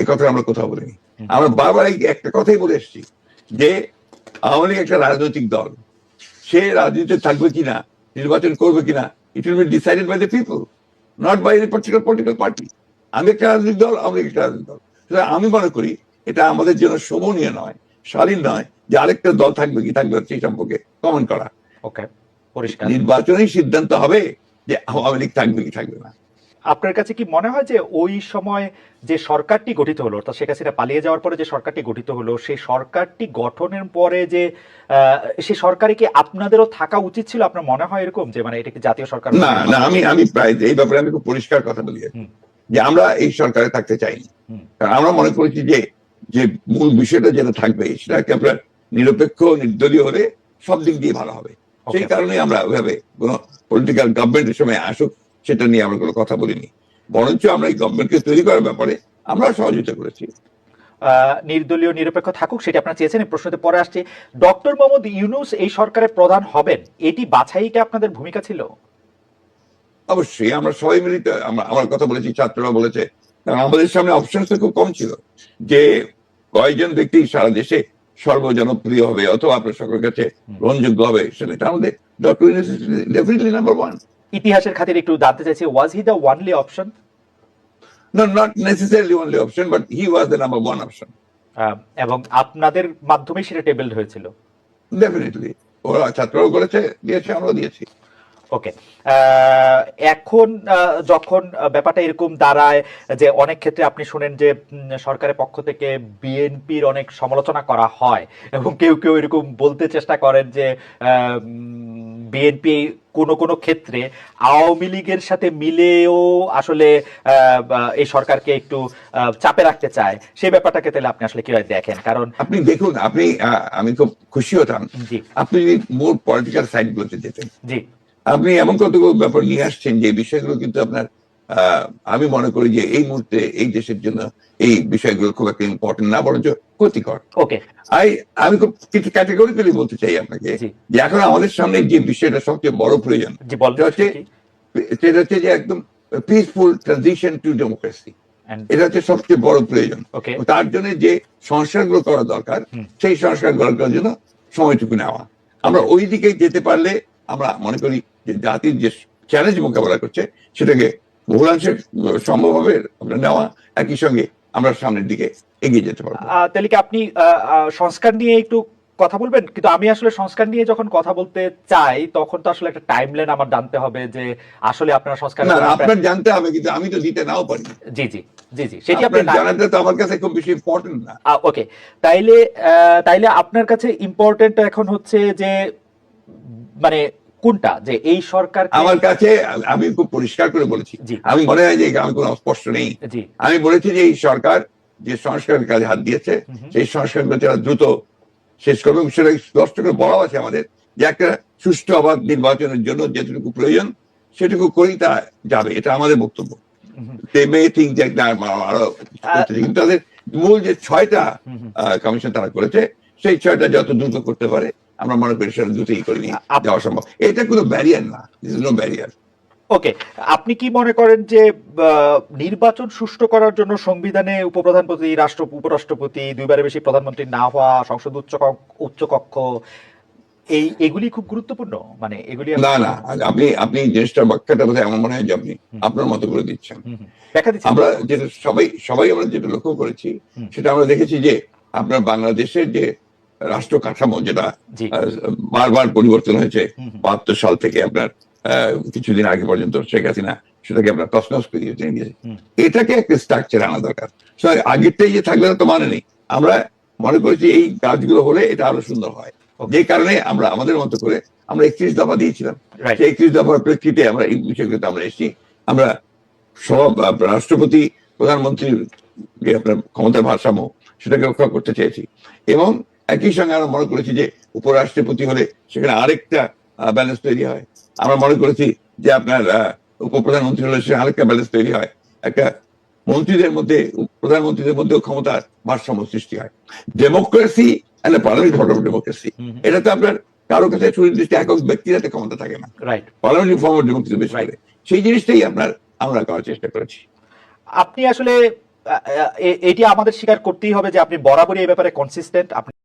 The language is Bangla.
এ কথা আমরা কোথাও বলিনি। আমরা বারবার একটা কথাই বলে এসেছি যে আওয়ামী লীগ একটা রাজনৈতিক দল। সে রাজনীতিতে থাকবে কিনা নির্বাচন করবে কিনা it will be decided by the people not by a particular political party আমি একটা রাজনৈতিক দল আওয়ামী লীগ একটা রাজনৈতিক দল। সুতরাং আমি মনে করি এটা আমাদের জন্য শোভনীয় নয় শালীন নয় যে আরেকটা দল থাকবে কি থাকবে সেই সম্পর্কে কমেন্ট করা। ওকে পরিষ্কার। নির্বাচনেই সিদ্ধান্ত হবে যে আওয়ামী লীগ থাকবে কি থাকবে না। আপনার কাছে কি মনে হয় যে ওই সময় যে সরকারটি গঠিত হলো অর্থাৎ শেখ হাসিনা পালিয়ে যাওয়ার পরে যে সরকারটি গঠিত হলো সেই সরকারটি গঠনের পরে যে সেই সরকারে কি আপনাদেরও থাকা উচিত ছিল? আপনার মনে হয় এরকম যে মানে এটা কি জাতীয় সরকার? না না আমি আমি প্রায় এই ব্যাপারে আমি খুব পরিষ্কার কথা বলি। যে আমরা এই সরকারে থাকতে চাইনি। কারণ আমরা মনে করেছি যে যে মূল বিষয়টা যেটা থাকবে সেটাকে আমরা নিরপেক্ষ নির্দলীয় হলে সব দিক দিয়ে ভালো হবে। সেই. কারণে আমরা ওইভাবে কোনো পলিটিক্যাল গভর্নমেন্টের সময় আসুক সেটা নিয়ে আমরা কোনো কথা বলিনি। বরঞ্চ আমরা এই গভর্নমেন্টকে তৈরি করার ব্যাপারে আমরা সহযোগিতা করেছি। নির্দলীয় নিরপেক্ষ থাকুক সেটা আপনারা চেয়েছেন প্রশ্নতে পরে আসছে। ডক্টর মোহাম্মদ ইউনুস এই সরকারের প্রধান হবেন এটি বাছাইটা আপনাদের ভূমিকা ছিল? অবশ্যই আমরা সবাই মিলিত আমরা আমার কথা বলেছি ছাত্ররা বলেছে। কারণ আমাদের সামনে অপশন তো খুব কম ছিল। যে কয়েকজন ব্যক্তি সারা দেশে সর্বজনপ্রিয় হবে অথবা আপনার সকলের কাছে গ্রহণযোগ্য হবে সেটা আমাদের doctor Yunus definitely number one ইতিহাসের খাতির একটু জানতে চাইছি was he the only option No, not necessarily only option, but he was the number one option. এবং আপনাদের মাধ্যমে সেটা টেবিলড হয়েছিল Definitely. ওরা ছাত্ররাও করেছে দিয়েছে আমরাও দিয়েছি ওকে এখন যখন ব্যাপারটা এরকম দাঁড়ায় যে অনেক ক্ষেত্রে আপনি শুনেন যে সরকারের পক্ষ থেকে বিএনপির অনেক সমালোচনা করা হয় এবং কেউ কেউ এরকম বলতে চেষ্টা করেন যে বিএনপি কোনো কোনো ক্ষেত্রে আওয়ামী লীগের সাথে মিলেও আসলে এই সরকারকে একটু চাপে রাখতে চায়। সেই ব্যাপারটাকে তাহলে আপনি আসলে কীভাবে দেখেন? কারণ আপনি দেখুন আপনি আমি খুব খুশি হতাম। জি। আপনি যদি মোর পলিটিক্যাল সাইড গুলোতে যেতেন। জি। আপনি এমন কতগুলো ব্যাপার নিয়ে আসছেন যে বিষয়গুলো কিন্তু আপনার আমি মনে করি যে এই মুহূর্তে এই দেশের জন্য এই বিষয়গুলো খুব একটা ইম্পর্টেন্ট না বরঞ্চ ক্ষতিকর। ওকে আই আমি খুব কিছু ক্যাটেগরিক্যালি বলতে চাই আপনাকে যে এখন আমাদের সামনে যে বিষয়টা সবচেয়ে বড় প্রয়োজন জি এটা হচ্ছে সেটা হচ্ছে যে একদম পিসফুল ট্রানজিশন টু ডেমোক্রেসি এটা হচ্ছে সবচেয়ে বড় প্রয়োজন। ওকে তার জন্য যে সংস্কারগুলো করা দরকার সেই সংস্কার করার জন্য সময়টুকু নেওয়া। আমরা ওই দিকে যেতে পারলে আমরা মনে করি যে জাতির যে চ্যালেঞ্জ মোকাবেলা করছে সেটাকে বহুলাংশে সম্ভব হবে আমরা নেওয়া একই সঙ্গে আমরা সামনের দিকে এগিয়ে যেতে পারব। তাহলে কি আপনি সংস্কার নিয়ে একটু কথা বলবেন? কিন্তু আমি আসলে সংস্কার নিয়ে যখন কথা বলতে চাই তখন তো আসলে একটা টাইমলাইন আমার জানতে হবে যে আসলে আপনারা সংস্কার না আপনার জানতে হবে কিন্তু আমি তো দিতে নাও পারি। জি জি জি জি সেটি আপনি আপনার তো আমার কাছে খুব বেশি ইম্পর্টেন্ট না। ওকে তাইলে আহ, তাইলে আপনার কাছে ইম্পর্টেন্ট এখন হচ্ছে যে মানে কোনটা? যে এই সরকার আমার কাছে আমি খুব পরিষ্কার করে বলেছি। আমি মনে হয় যে আমি কোনো অস্পষ্ট নেই। আমি বলেছি যে এই সরকার যে সংস্কারের কাজে হাত দিয়েছে। সেই সংস্কার দ্রুত শেষ করবে এবং সেটা স্পষ্ট করে বলাও আছে আমাদের যে একটা সুষ্ঠু অবাধ নির্বাচনের জন্য যেটুকু প্রয়োজন সেটুকু করেই তা যাবে। এটা আমাদের বক্তব্য। কিন্তু তাদের মূল যে ছয়টা। কমিশন তারা করেছে সেই ছয়টা যত দ্রুত করতে পারে আমরা মনে করি সেটা দ্রুতই করে নিয়ে যাওয়া সম্ভব। এটা কোনো ব্যারিয়ার না this is no barrier okay আপনি কি মনে করেন যে নির্বাচন সুষ্ঠু করার জন্য সংবিধানে উপপ্রধানপতি রাষ্ট্র উপরাষ্ট্রপতি দুইবারের বেশি প্রধানমন্ত্রী না হওয়া সংসদ উচ্চ ক- উচ্চ কক্ষ এই এগুলি খুব গুরুত্বপূর্ণ? মানে এগুলি না না আপনি আপনি জিনিসটার ব্যাখ্যাটা বোধহয় আমার মনে হয় যে আপনি আপনার মতো করে দিচ্ছেন। আমরা যেটা সবাই সবাই আমরা যেটা লক্ষ্য করেছি সেটা আমরা দেখেছি যে আপনার বাংলাদেশের যে রাষ্ট্র কাঠামো যেটা বারবার পরিবর্তন হয়েছে। বাহাত্তর সাল থেকে আপনার কিছুদিন আগে পর্যন্ত শেখ হাসিনা সেটাকে আপনার তসনস করে দিয়ে চলে গিয়েছে এটাকে একটা স্ট্রাকচার আনা দরকার। আগেরটাই যে থাকবে না তো মানে নেই। আমরা মনে করেছি এই কাজগুলো হলে এটা আরও সুন্দর হয়। যে কারণে আমরা আমাদের মতো করে আমরা একত্রিশ দফা দিয়েছিলাম। সেই একত্রিশ দফার প্রেক্ষিতে আমরা এই বিষয়গুলোতে আমরা এসেছি। আমরা সব রাষ্ট্রপতি প্রধানমন্ত্রীর যে আপনার ক্ষমতার ভারসাম্য সেটাকে রক্ষা করতে চেয়েছি। এবং একই সঙ্গে আমরা মনে করেছি যে উপরাষ্ট্রপতি হলে সেখানে আরেকটা ব্যালেন্স তৈরি হয়। আমরা মনে করেছি যে আপনার উপপ্রধানমন্ত্রী হলে সেখানে আরেকটা ব্যালেন্স তৈরি হয়। একটা মন্ত্রীদের মধ্যে প্রধানমন্ত্রীদের মধ্যেও ক্ষমতার ভারসাম্য সৃষ্টি হয়। Democracy and parliament form of democracy এটা তো আপনার কারও কাছে সুনির্দিষ্ট একক ব্যক্তির হাতে ক্ষমতা থাকে না। Right parliamentary form of democracy বেশ সেই জিনিসটাই আপনার আমরা করার চেষ্টা করেছি। আপনি আসলে এটি আমাদের স্বীকার করতেই হবে যে আপনি বরাবরই এই ব্যাপারে কনসিস্টেন্ট আপনি